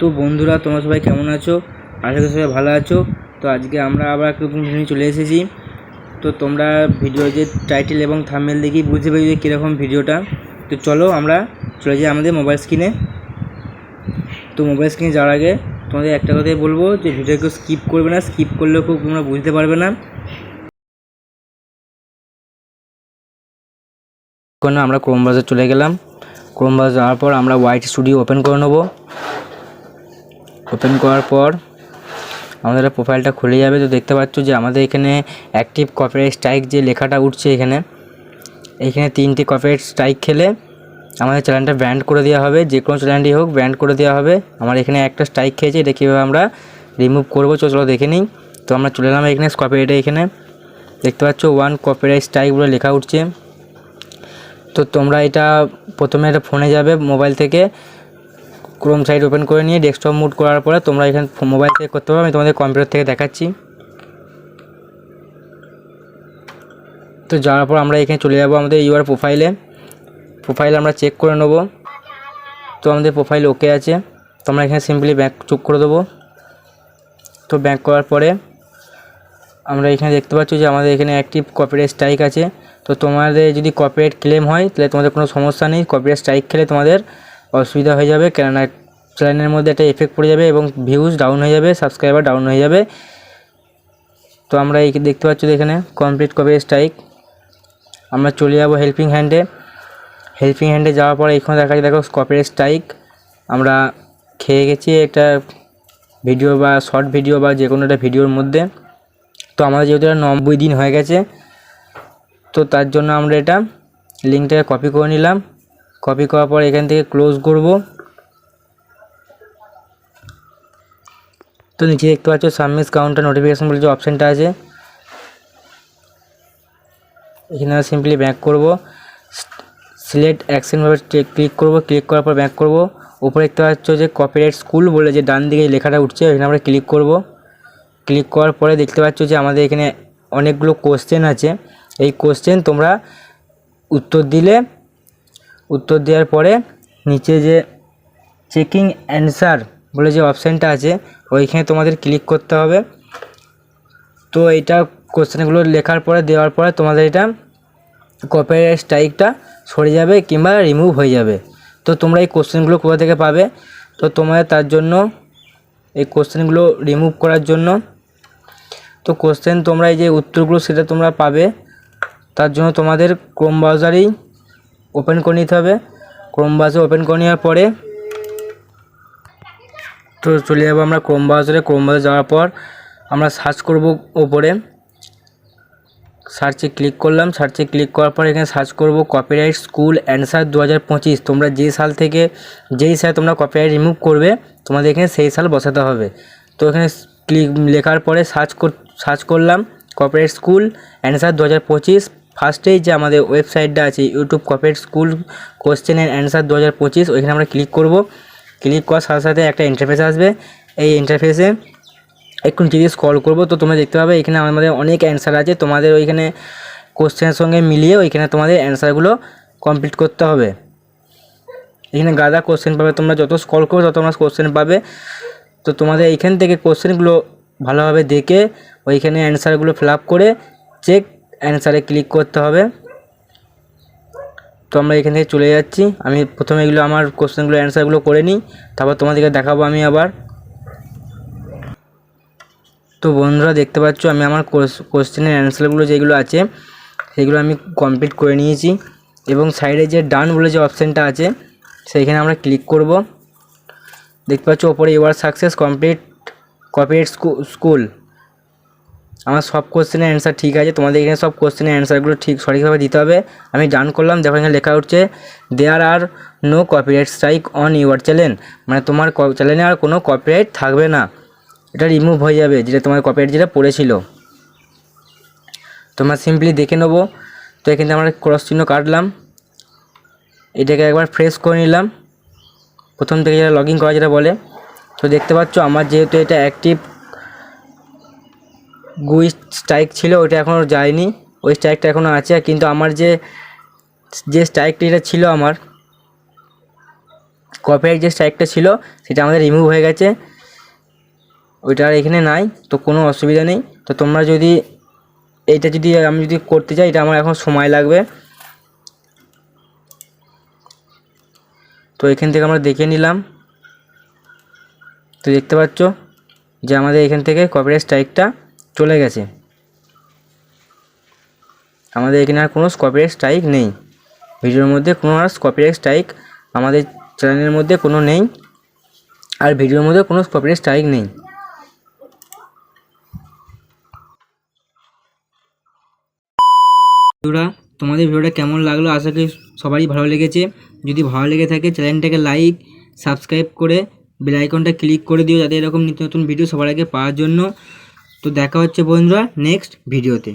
তো বন্ধুরা, তোমরা সবাই কেমন আছো? আশা করি সবাই ভালো আছো। তো আজকে আমরা আবার একটা নতুন ভিডিও চলে এসেছি। তো তোমরা ভিডিও যে টাইটেল এবং থাম্বনেল দেখি বুঝতে পারি যে কীরকম ভিডিওটা। তো চলো আমরা চলে যাই আমাদের মোবাইল স্ক্রিনে তো মোবাইল স্ক্রিনে যাওয়ার আগে তোমাদের একটা কথাই বলব যে ভিডিওকে স্কিপ করবে না স্কিপ করলেও খুব তোমরা বুঝতে পারবে না। আমরা ক্রোম ব্রাউজার চলে গেলাম। ক্রোম ব্রাউজার যাওয়ার পর আমরা হোয়াইট স্টুডিও ওপেন করে নেব। ওপেন করার পর আমাদের প্রোফাইলটা খুলে যাবে। তো দেখতে পাচ্ছ যে আমাদের এখানে অ্যাক্টিভ কপিরাইট স্ট্রাইক যে লেখাটা উঠছে এখানে এখানে তিনটি কপিরাইট স্ট্রাইক খেলে আমাদের চ্যানেলটা ব্যান্ড করে দেওয়া হবে। যে কোনো চ্যানেলই হোক ব্যান্ড করে দেওয়া হবে। আমার এখানে একটা স্ট্রাইক খেয়েছে, এটা কীভাবে আমরা রিমুভ করব? চলো দেখে নিই। তো আমরা চলে এলাম এখানে কপিরাইটে এখানে। দেখতে পাচ্ছ ওয়ান কপিরাইট স্ট্রাইক বলে লেখা উঠছে। তো তোমরা এটা প্রথমে এটা ফোনে যাবে মোবাইল থেকে। ক্রোম সাইট ওপেন করে নিয়ে ডেস্কটপ মুড করার পরে তোমরা এখানে মোবাইল থেকে করতে পারবে আমি তোমাদের কম্পিউটার থেকে দেখাচ্ছি। তো যাওয়ার পর আমরা এখানে চলে যাব আমাদের ইউআর প্রোফাইলে প্রোফাইল আমরা চেক করে নেব। তো আমাদের প্রোফাইল ওকে আছে। তো আমরা এখানে সিম্পলি ব্যাক চুক করে দেবো। তো ব্যাক করার পরে আমরা এখানে দেখতে পাচ্ছি যে আমাদের এখানে অ্যাক্টিভ কপিরাইট স্ট্রাইক আছে। তো তোমাদের যদি কপিরাইট ক্লেম হয়, তাহলে তোমাদের কোনো সমস্যা নেই। কপিরাইট স্ট্রাইক খেলে তোমাদের অসুবিধা হয়ে যাবে। কেননা চ্যানেলের মধ্যে একটা এফেক্ট পড়ে যাবে এবং ভিউজ ডাউন হয়ে যাবে সাবস্ক্রাইবার ডাউন হয়ে যাবে। তো আমরা এই দেখতে পাচ্ছি যে এখানে কমপ্লিট কপিরাইট স্ট্রাইক আমরা চলে যাব হেল্পিং হ্যান্ডে হেল্পিং হ্যান্ডে যাওয়ার পরে এখানে দেখা যায়, দেখো কপিরাইট স্ট্রাইক আমরা খেয়ে গেছি একটা ভিডিও বা শর্ট ভিডিও বা যে কোনো একটা ভিডিওর মধ্যে। তো আমাদের যেহেতু এটা নব্বই দিন হয়ে গেছে, তো তার জন্য আমরা এটা লিঙ্কটাকে কপি করে নিলাম। কপি করার পর এখান থেকে ক্লোজ করব। তো নিচে দেখতে পাচ্ছ সাবমিস কাউন্টার নোটিফিকেশন বলে যে অপশানটা আছে। এখানে সিম্পলি ব্যাক করব। সিলেক্ট অ্যাকশনভাবে ক্লিক করব। ক্লিক করার পর ব্যাক করব। উপরে দেখতে পাচ্ছ যে কপিরাইট স্কুল বলে যে ডান দিকে লেখাটা উঠছে এখানে আমরা ক্লিক করব। ক্লিক করার পরে দেখতে পাচ্ছ যে আমাদের এখানে অনেকগুলো কোশ্চেন আছে। এই কোশ্চেন তোমরা উত্তর দিলে, উত্তর দেওয়ার পরে নিচে যে চেকিং অ্যান্সার বলে যে অপশানটা আছে ওইখানে তোমাদের ক্লিক করতে হবে। তো এইটা কোশ্চেনগুলো লেখার পরে, দেওয়ার পরে তোমাদের এটা কপিরাইট স্ট্রাইকটা সরে যাবে কিংবা রিমুভ হয়ে যাবে। তো তোমরা এই কোশ্চেনগুলো কোথা থেকে পাবে? তো তোমাদের তার জন্য এই কোশ্চেনগুলো রিমুভ করার জন্য তো কোশ্চেন তোমরা এই যে উত্তরগুলো সেটা তোমরা পাবে। তার জন্য তোমাদের ক্রোম ব্রাউজারেই ওপেন করে নিতে হবে। ক্রোম ব্রাউজার ওপেন করে নেওয়ার পরে তো চলে যাব আমরা ক্রোম ব্রাউজারে ক্রোম ব্রাউজার যাওয়ার পর আমরা সার্চ করব ওপরে সার্চে ক্লিক করলাম। সার্চে ক্লিক করার পর এখানে সার্চ করব কপিরাইট স্কুল অ্যান্সার দু হাজার পঁচিশ। তোমরা যে সাল থেকে, যেই সালে তোমরা কপিরাইট রিমুভ করবে, তোমাদের এখানে সেই সাল বসাতে হবে। তো এখানে ক্লিক লেখার পরে সার্চ কর সার্চ করলাম কপিরাইট স্কুল অ্যান্সার দু হাজার পঁচিশ ফার্স্টেই যে আমাদের ওয়েবসাইটটা আছে YouTube copyright school question and answer দু হাজার পঁচিশ, ওইখানে আমরা ক্লিক করব। ক্লিক করার সাথে সাথে একটা ইন্টারফেস আসবে। এই ইন্টারফেসে একটু নিচে দিয়ে স্ক্রল করব। তো তোমরা দেখতে পাবে, এখানে আমাদের অনেক অ্যান্সার আছে। তোমাদের ওইখানে কোশ্চেনের সঙ্গে মিলিয়ে ওইখানে তোমাদের অ্যান্সারগুলো কমপ্লিট করতে হবে। এখানে গাদা কোশ্চেন পাবে। তোমরা যত স্ক্রল করবে, তত তোমরা কোশ্চেন পাবে। তো তোমাদের এইখান থেকে কোশ্চেনগুলো ভালোভাবে দেখে ওইখানে অ্যান্সারগুলো ফিল করে চেক অ্যান্সারে ক্লিক করতে হবে। তো আমরা এখান থেকে চলে যাচ্ছি। আমি প্রথমে এগুলো আমার কোশ্চেনগুলো অ্যান্সারগুলো করে নিই। তারপর তোমাদেরকে দেখাবো আমি আবার। তো বন্ধুরা, দেখতে পাচ্ছ আমি আমার কোশ্চেনের অ্যান্সারগুলো যেগুলো আছে, সেগুলো আমি কমপ্লিট করে নিয়েছি। এবং সাইডে যে ডান বলে যে অপশানটা আছে, সেইখানে আমরা ক্লিক করব। দেখতে পাচ্ছ ওপরে your success complete copyright school আমার সব কোশ্চেনের অ্যান্সার ঠিক আছে, তোমাদের এখানে সব কোশ্চেনের অ্যান্সারগুলো ঠিক, সঠিকভাবে দিতে হবে। আমি ডান করলাম, দেখো এখানে লেখা উঠছে there are no copyright strike on your channel মানে তোমার চ্যানেলে আর কোনো কপিরাইট থাকবে না। এটা রিমুভ হয়ে যাবে, যেটা তোমার কপিরাইট যেটা পড়েছিল। তোমরা সিম্পলি দেখে নেব। তো এখানে আমরা ক্রস চিহ্ন কাটলাম। এটাকে একবার ফ্রেশ করে নিলাম। প্রথম থেকে যেটা লগ ইন করা যেটা বলে। তো দেখতে পাচ্ছ, আমার যেহেতু এটা অ্যাক্টিভ গুই স্ট্রাইক ছিল, ওইটা এখনও যায়নি। ওই স্ট্রাইকটা এখনও আছে, কিন্তু আমার যে যে স্ট্রাইকটা ছিল আমার কপিরাইট যে স্ট্রাইকটা ছিল, সেটা আমাদের রিমুভ হয়ে গেছে। ওইটা আর এখানে নাই, তো কোনো অসুবিধা নেই। তো তোমরা যদি, এইটা যদি আমি যদি করতে চাই, এটা আমার এখন সময় লাগবে। তো এখান থেকে আমরা দেখে নিলাম। তো দেখতে পাচ্ছ যে আমাদের এখান থেকে কপিরাইট স্ট্রাইকটা চলে গেছে। আমাদের এখানে আর কোনো কপিরাইট স্ট্রাইক নেই। ভিডিওর মধ্যে কোনো আর কপিরাইট স্ট্রাইক আমাদের চ্যানেলের মধ্যে কোনো নেই। আর ভিডিওর মধ্যে কোনো কপিরাইট স্ট্রাইক নেই। বন্ধুরা, তোমাদের ভিডিওটা কেমন লাগল? আশা করি সবারই ভালো লেগেছে। যদি ভালো লেগে থাকে চ্যানেলটাকে লাইক সাবস্ক্রাইব করে বেল আইকনটা ক্লিক করে দিও, যাতে এরকম নিত্য নতুন ভিডিও সবার আগে পাওয়ার জন্য। তো দেখা হচ্ছে বন্ধুরা নেক্সট ভিডিওতে